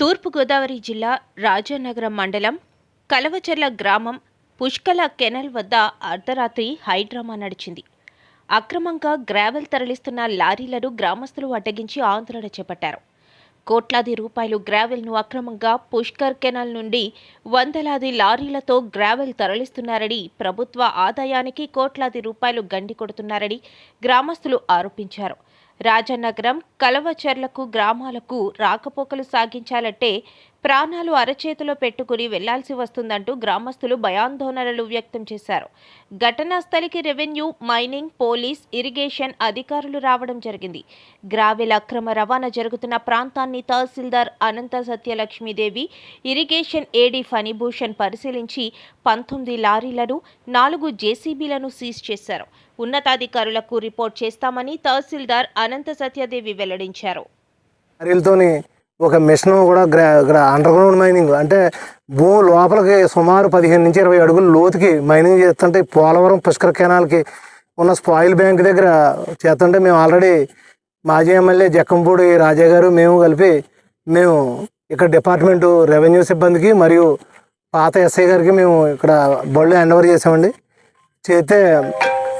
తూర్పుగోదావరి జిల్లా రాజానగరం మండలం కలవచర్ల గ్రామం పుష్కల కెనల్ వద్ద అర్ధరాత్రి హైడ్రామా నడిచింది. అక్రమంగా గ్రావెల్ తరలిస్తున్న లారీలను గ్రామస్తులు అడ్డగించి ఆందోళన చేపట్టారు. కోట్లాది రూపాయలు గ్రావెల్ను అక్రమంగా పుష్కర్ కెనాల్ నుండి వందలాది లారీలతో గ్రావెల్ తరలిస్తున్నారని ప్రభుత్వ ఆదాయానికి కోట్లాది రూపాయలు గండి కొడుతున్నారని గ్రామస్తులు ఆరోపించారు. రాజనగరం కలవచర్లకు గ్రామాలకు రాకపోకలు సాగించాలంటే ప్రాణాలు అరచేతిలో పెట్టుకుని వెళ్ళాల్సి వస్తుందంటూ గ్రామస్తులు భయాందోళనలు వ్యక్తం చేశారు. ఘటనా స్థలికి రెవెన్యూ మైనింగ్ పోలీస్ ఇరిగేషన్ అధికారులు రావడం జరిగింది. గ్రావెల్ అక్రమ రవాణా జరుగుతున్న ప్రాంతాన్ని తహసీల్దార్ అనంత సత్యలక్ష్మీదేవి ఇరిగేషన్ ఏడీ ఫణిభూషణ్ పరిశీలించి పంతొమ్మిది లారీలను నాలుగు జేసీబీలను సీజ్ చేశారు. ఉన్నతాధికారులకు రిపోర్ట్ చేస్తామని తహసీల్దార్ అనంత సత్యదేవి వెల్లడించారు. ఒక మిషన్ కూడా ఇక్కడ అండర్ గ్రౌండ్ మైనింగ్ అంటే భూమి లోపలికి సుమారు పదిహేను నుంచి ఇరవై అడుగుల లోతుకి మైనింగ్ చేస్తుంటే పోలవరం పుష్కర కెనాల్కి ఉన్న స్పాయిల్ బ్యాంక్ దగ్గర చేస్తుంటే మేము ఆల్రెడీ మాజీ ఎమ్మెల్యే జక్కంపూడి రాజా గారు మేము కలిపి మేము ఇక్కడ డిపార్ట్మెంటు రెవెన్యూ సిబ్బందికి మరియు పాత ఎస్ఐ గారికి మేము ఇక్కడ బళ్ళు హ్యాండ్ ఓవర్ చేసామండి. చేస్తే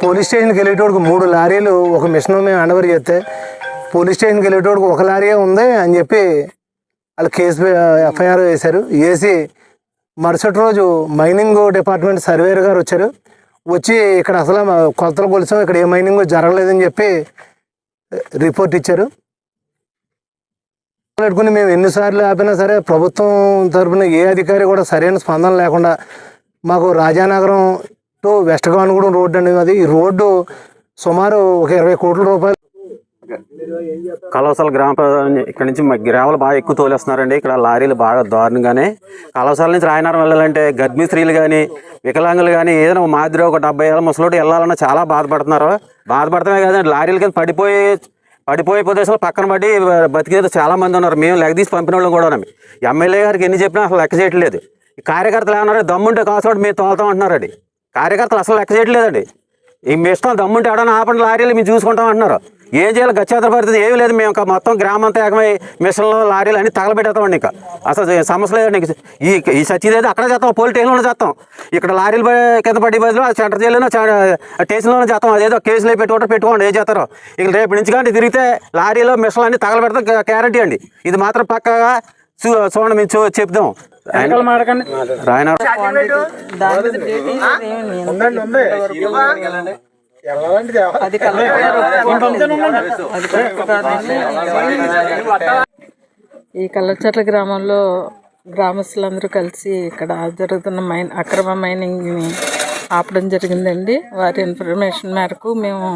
పోలీస్ స్టేషన్కి వెళ్ళేటోడికి మూడు లారీలు ఒక మిషన్ మేము అండవర్ చేస్తే పోలీస్ స్టేషన్కి వెళ్ళేటోడికి ఒక లారీయే ఉంది అని చెప్పి వాళ్ళు కేసు ఎఫ్ఐఆర్ వేశారు. వేసి మరుసటి రోజు మైనింగ్ డిపార్ట్మెంట్ సర్వేయర్ గారు వచ్చారు. వచ్చి ఇక్కడ అసలు కొలతలు కొలిసాం ఇక్కడ ఏ మైనింగ్ జరగలేదని చెప్పి రిపోర్ట్ ఇచ్చారు. పెట్టుకుని మేము ఎన్నిసార్లు ఆపినా సరే ప్రభుత్వం తరపున ఏ అధికారి కూడా సరైన స్పందన లేకుండా మాకు Rajanagaram to west Kanugudem road అనేది అది. ఈ రోడ్డు సుమారు ఒక ఇరవై కోట్ల రూపాయలు. కలవసాల గ్రామ ఇక్కడ నుంచి మా గ్రామాలు బాగా ఎక్కువ తోలేస్తున్నారండి. ఇక్కడ లారీలు బాగా దారుణంగానే. కలవసాల నుంచి రాయనగరం వెళ్ళాలంటే గర్భిణీ స్త్రీలు కానీ వికలాంగులు కానీ ఏదైనా ఒక మాదిరి ఒక డెబ్బై ఏళ్ళ ముసలోటి వెళ్ళాలన్నా చాలా బాధపడుతున్నారు. బాధపడతామే కాదండి లారీలు కింద పడిపోయి పడిపోయే ప్రదేశాలు పక్కన పడి బతికేది చాలామంది ఉన్నారు. మేము లెగదీసి పంపిన వాళ్ళు కూడా ఎమ్మెల్యే గారికి ఎన్ని చెప్పినా అసలు లెక్క చేయట్లేదు. కార్యకర్తలు ఏమన్నారు దమ్ముంటే కాసుకోండి మేము తోలుతాం అంటున్నారండి. కార్యకర్తలు అసలు లెక్క చేయట్లేదండి. ఈ మీ ఇష్టం దమ్ముంటే ఎవడన్నా ఆపండి లారీలు మేము చూసుకుంటాం అంటున్నారు. ఏం చేయాలి గచ్చేతర పరిస్థితి ఏమీ లేదు. మేము ఇంకా మొత్తం గ్రామం అంతా ఏకమై మిషన్లు లారీలు అన్ని తగలబెట్టేస్తామండి ఇంకా. అసలు సమస్య లేదండి ఈ ఈ సచ్చిదేది అక్కడ చేస్తాం పోలీస్ స్టేషన్లోనే చేస్తాం. ఇక్కడ లారీలు కింద పడి బదులు సెంటర్ జైల్లోనో స్టేషన్లోనే చేస్తాం. అదేదో కేసులు పెట్టుకుంటే పెట్టుకోండి ఏం చేస్తారో? ఇక రేపు నుంచి కానీ తిరిగితే లారీలో మిషన్లు అన్ని తగలబెడతాం గ్యారంటీ అండి. ఇది మాత్రం పక్కగా చూడండి మేము చెప్దాం. రాయన అది ఈ కల్లచర్ల గ్రామంలో గ్రామస్తులందరూ కలిసి ఇక్కడ జరుగుతున్న మైన్ అక్రమ మైనింగ్ని ఆపడం జరిగిందండి. వారి ఇన్ఫర్మేషన్ మేరకు మేము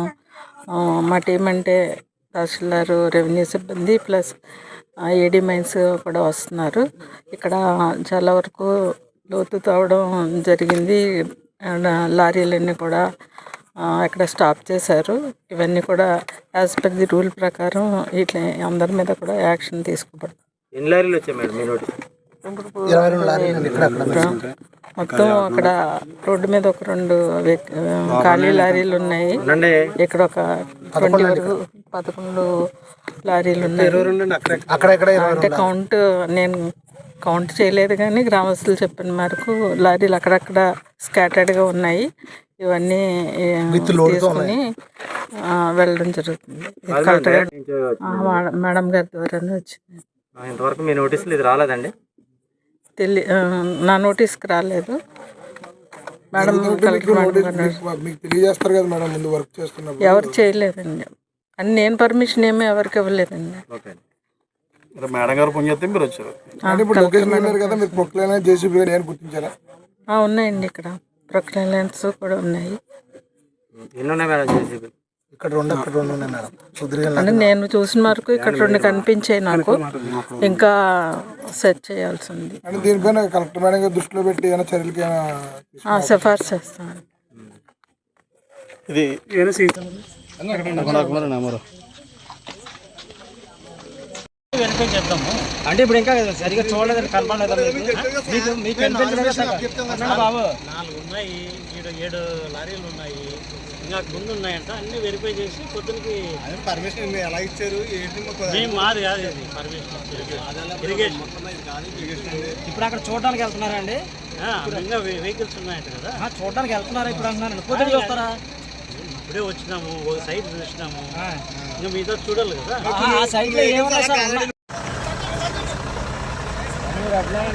మా టీం అంటే తహసీల్దార్ రెవెన్యూ సిబ్బంది ప్లస్ ఏడీ మైన్స్ కూడా వస్తున్నారు. ఇక్కడ చాలా వరకు లోతు తవ్వడం జరిగింది. లారీలన్నీ కూడా ఆ, ఇక్కడ స్టాప్ చేశారు. ఇవన్నీ కూడా యాజ్ పర్ ది రూల్ ప్రకారం ఇట్లా అందరి మీద కూడా యాక్షన్ తీసుకోబడుతుంది. ఎన్ని లారీలు వచ్చాయి మేడం మీ నోటి? మొత్తం అక్కడ రోడ్డు మీద ఒక రెండు ఖాళీ లారీలు ఉన్నాయి. ఇక్కడ ఒక ట్వంటీ వరకు పదకొండు లారీలు ఉన్నాయి. అంటే కౌంట్ నేను కౌంట్ చేయలేదు కానీ గ్రామస్తులు చెప్పిన మేరకు లారీలు అక్కడక్కడ స్కాటర్డ్గా ఉన్నాయి. ఇవన్నీ తీసుకుని ఆ, వెళ్ళడం జరుగుతుంది. మేడం- మేడం గారి ద్వారానే వచ్చింది. ఇంతవరకు మీ నోటీసులు ఇది రాలేదండి? తెలి నా నోటీస్కి రాలేదు. మేడం మీకు తెలియజేస్తారు కదా మేడం ముందు వర్క్ చేస్తున్నప్పుడు ఎవరు చేయలేదండి. అని నేను పర్మిషన్ ఏమీ ఎవరికి ఇవ్వలేదండి. మేడం గారు ఫోన్ చేస్తే మీరు వచ్చారు. అంటే ఇప్పుడు లొకేషన్ వెళ్ళారు కదా మీరు ప్రొక్లైన్ జేసీబీ గారు ఏమైనా గుర్తించారా ఆ, ఉన్నాయండి ఇక్కడ. ప్రొక్లైన్స్ కూడా ఉన్నాయి. ఎన్ని ఉన్నాయి మేడం జేసీబీ? ఇక్కడ రెండు అక్కడ రెండు ఉన్నాయి మేడం. సుదీర్ఘ అంటే నేను చూసిన వరకు ఇక్కడ రెండు కనిపించాయి నాకు. ఇంకా సెర్చ్ చేయాల్సి ఉంది అంటే దీనిపైన కలెక్టర్ మేడం గారు దృష్టిలో పెట్టి ఏమైనా చర్యలకి ఏమైనా ఆ, సిఫార్సు చేస్తాను. అంటే ఇప్పుడు ఇంకా సరిగా చూడలేదు కన్ఫర్మ్ లేదా మీకు? మీకు కనిపించలేదు బాబు? నాలుగు ఉన్నాయి ఈడ ఏడు లారీలు ఉన్నాయి. ఇంకా ముందు ఉన్నాయంట అన్ని వెరిఫై చేసి పొద్దునకి పర్మిషన్ ఎలా ఇచ్చారు? మేము మాది కాదు ఇది పర్మిషన్ ఇరిగేషన్ ఇప్పుడు అక్కడ చూడడానికి వెళ్తున్నారా అండి? ఆ, ఇంకా వెహికల్స్ ఉన్నాయంట కదా. చూడడానికి వెళ్తున్నారా ఇప్పుడు అంటున్నాను పొద్దున చూస్తారా? ఇప్పుడే వచ్చినాము ఒక సైడ్ చూసినాము. ఇంకా మీతో చూడాలి కదా. ఆ, ఆ సైడ్లో ఏమున్నాయి సార్ ఉన్నాయి.